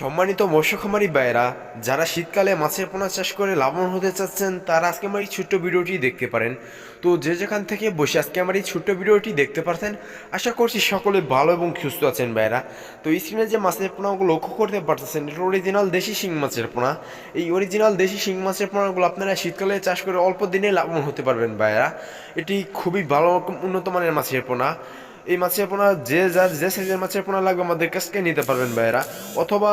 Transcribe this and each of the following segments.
সম্মানিত মৎস্যখামারি ভাইয়েরা, যারা শীতকালে মাছের পোনা চাষ করে লাভবান হতে চাচ্ছেন, তারা আজকে আমার এই ছোট্ট ভিডিওটি দেখতে পারেন। তো যে যেখান থেকে বসে আজকে আমার এই ছোট্ট ভিডিওটি দেখতে পারছেন, আশা করছি সকলে ভালো এবং সুস্থ আছেন ভাইয়েরা। তো স্ক্রিনে যে মাছের পোনাগুলো লক্ষ্য করতে পারতেছেন, এটা অরিজিনাল দেশি শিং মাছের পোনা। এই অরিজিনাল দেশি শিং মাছের পোনাগুলো আপনারা শীতকালে চাষ করে অল্প দিনে লাভবান হতে পারবেন ভাইয়েরা। এটি খুবই ভালো উন্নত মানের মাছের পোনা। এই মাছের পোনা, যে যার যে সাইজের মাছের পোনা লাগবে আমাদের কাছকে নিতে পারবেন ভাইয়েরা। অথবা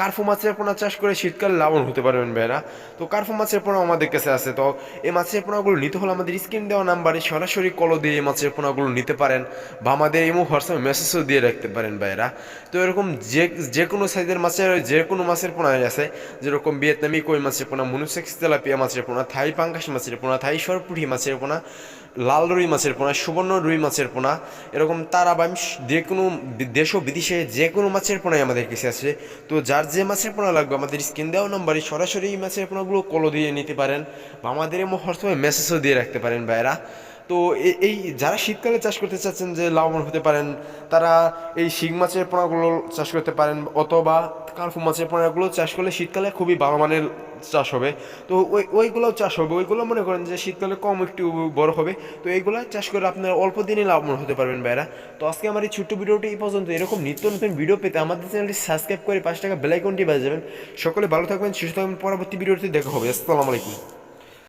কার্ফু মাছের পোনা চাষ করে শীতকালে লাভবান হতে পারবেন ভাইয়েরা তো কার্ফু মাছের পোনা আমাদের কাছে আছে। তো এই মাছের পোনাগুলো নিতে হলে আমাদের স্ক্রিন দেওয়া নাম্বারে সরাসরি কল দিয়ে এই মাছের পোনাগুলো নিতে পারেন বা আমাদের ইমো হোয়াটসঅ্যাপে মেসেজও দিয়ে রাখতে পারেন ভাইয়েরা তো এরকম যে যে কোনো সাইজের মাছের, যে কোনো মাছের পোনা আছে, যেরকম ভিয়েতনামি কই মাছের পোনা মনুসেক্স তেলাপিয়া মাছের পোনা থাই পাঙ্কাশ মাছের পোনা থাই সরপুরি মাছের পোনা, লাল রুই মাছের পোনা, সুবর্ণ রুই মাছের পোনা, এরকম তারাবাম যে কোনো দেশ ও বিদেশে যে কোনো মাছের পোনাই আমাদের কাছে আছে। তো যার যে মাছের পোনা লাগবে, আমাদের স্ক্রিন দেওয়া নম্বরে সরাসরি এই মাছের পোনাগুলো কলো দিয়ে নিতে পারেন। বা আমাদের হোয়াটসঅ্যাপে মেসেজও দিয়ে রাখতে পারেন ভাইয়েরা। তো এই যারা শীতকালে চাষ করতে চাচ্ছেন যে লাভবান হতে পারেন, তারা এই শিং মাছের পোনাগুলো চাষ করতে পারেন অথবা কার্ফু মাছের পোনাগুলো চাষ করলে শীতকালে খুবই ভালো মানের চাষ হবে। তো ওই ওইগুলোও চাষ হবে। ওইগুলো মনে করেন যে শীতকালে কম একটু বড় হবে। তো এইগুলো চাষ করে আপনারা অল্প দিনে লাভবান হতে পারবেন ভাইরা। তো আজকে আমার এই ছোট্ট ভিডিওটি এই পর্যন্ত। এরকম নিত্য নতুন ভিডিও পেতে আমাদের চ্যানেলটি সাবস্ক্রাইব করে পাঁচ টাকা বেলাইকনটি বাজাবেন সকলে ভালো থাকবেন, সুস্থ থাকবেন। পরবর্তী ভিডিওতে দেখা হবে। আসসালামু আলাইকুম।